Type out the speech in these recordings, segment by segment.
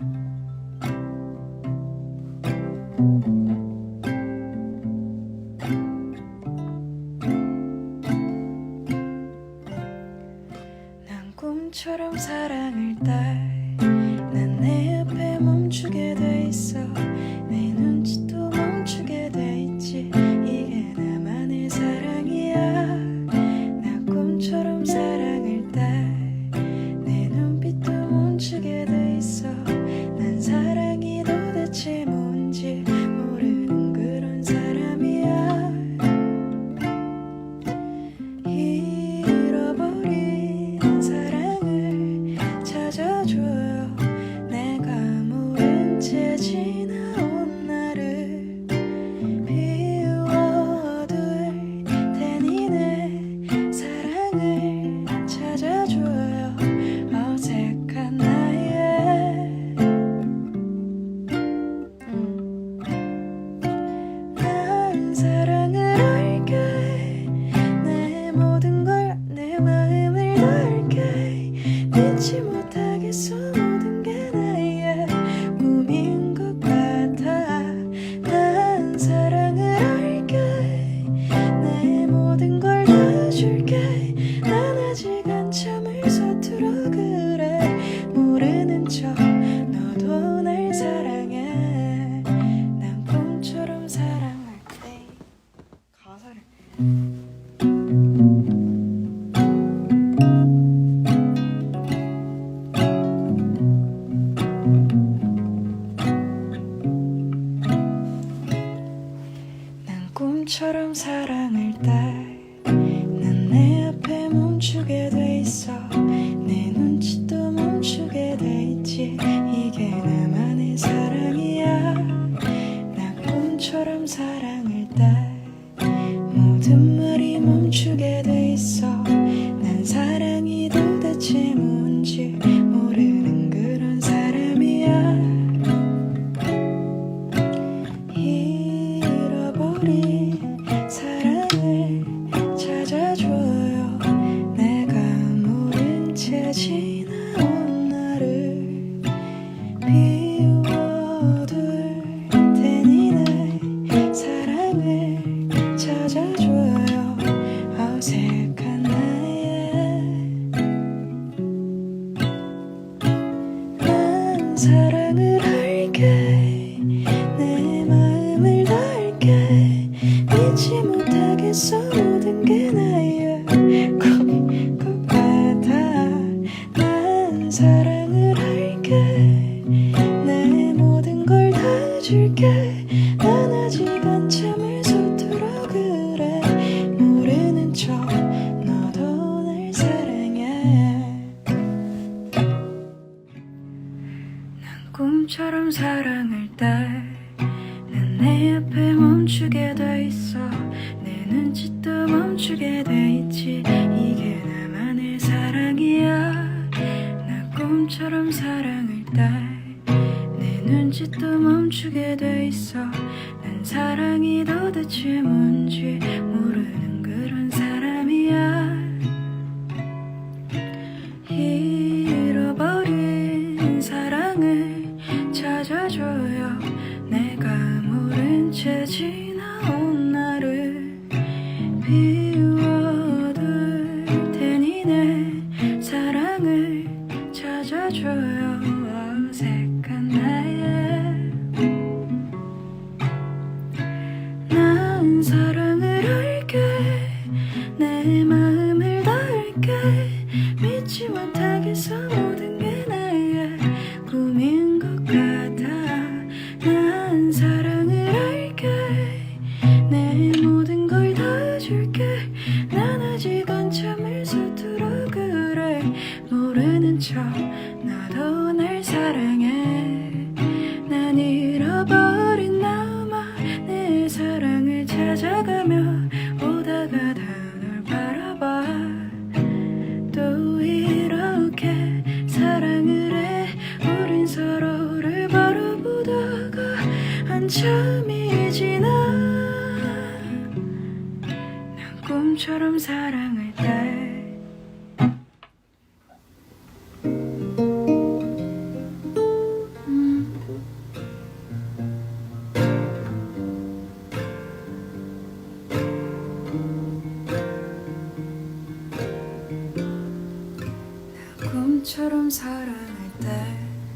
난 꿈처럼 사랑을 딸난 내 옆에 멈추게 돼 있어 다 도대체 뭔지 사랑을 알게 내 마음을 넓게. 믿지 못하겠어 모든 게 나의 것 같아. 난 사랑을 알게 내 모든 걸 다 줄게 내 앞에 멈추게 돼 있어. 내 눈짓도 멈추게 돼 있지. 이게 나만의 사랑이야. 나 꿈처럼 사랑을 딸내 눈짓도 멈추게 돼 있어. 난 사랑이 도대체 뭔 비워둘 테니 내 사랑을 찾아줘요. 어색한 나의 난 사랑을 알게 내 마음을 넓게 척 나도 날 사랑해. 난 잃어버린 나만 내 사랑을 찾아가며 오다가 다 널 바라봐. 또 이렇게 사랑을 해. 우린 서로를 바라보다가 한참이 지나. 난 꿈처럼 사랑 처럼 사랑할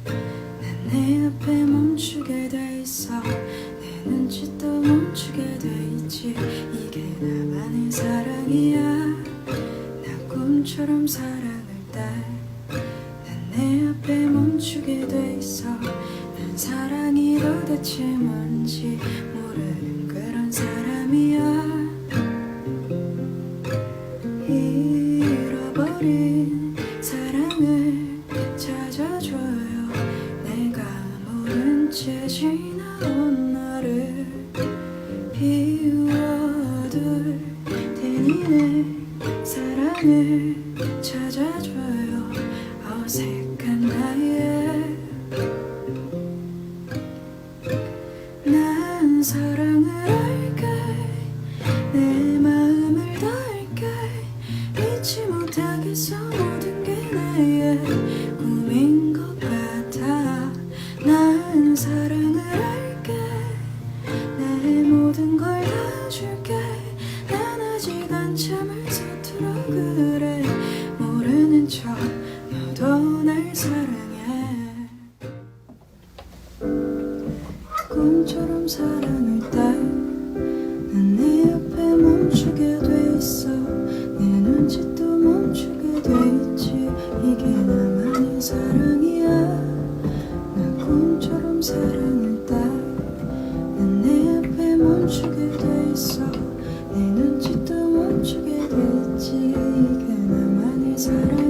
때난내 앞에 멈추게 돼 있어. 내 눈짓도 멈추게 돼 있지. 이게 나만의 사랑이야. 난 꿈처럼 사랑할 때난내 앞에 멈추게 돼 있어. 난 사랑이 도대체 뭔지 모르는 그런 사람이야 할게 내 마음을 다할게 잊지 못하겠어 모든 게 나의 꿈인 것 같아. 난 사랑을 할게 내 모든 걸 다 줄게. 난 아직 한참 나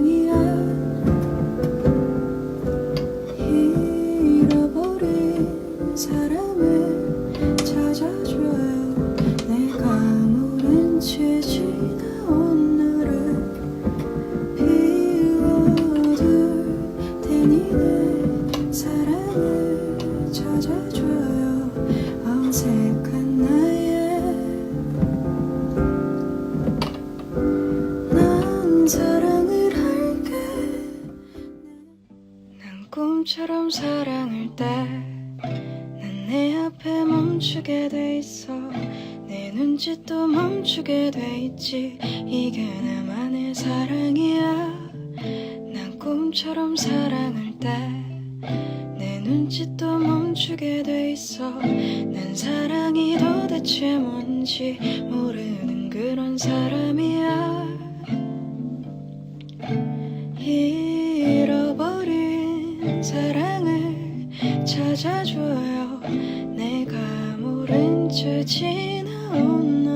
꿈처럼 사랑할 때 난 내 앞에 멈추게 돼 있어. 내 눈짓도 멈추게 돼 있지. 이게 나만의 사랑이야. 난 꿈처럼 사랑할 때 내 눈짓도 멈추게 돼 있어. 난 사랑이 도대체 뭔지 모르는 그런 사람이야 찾아줘요. 내가 모른 채 지나온 너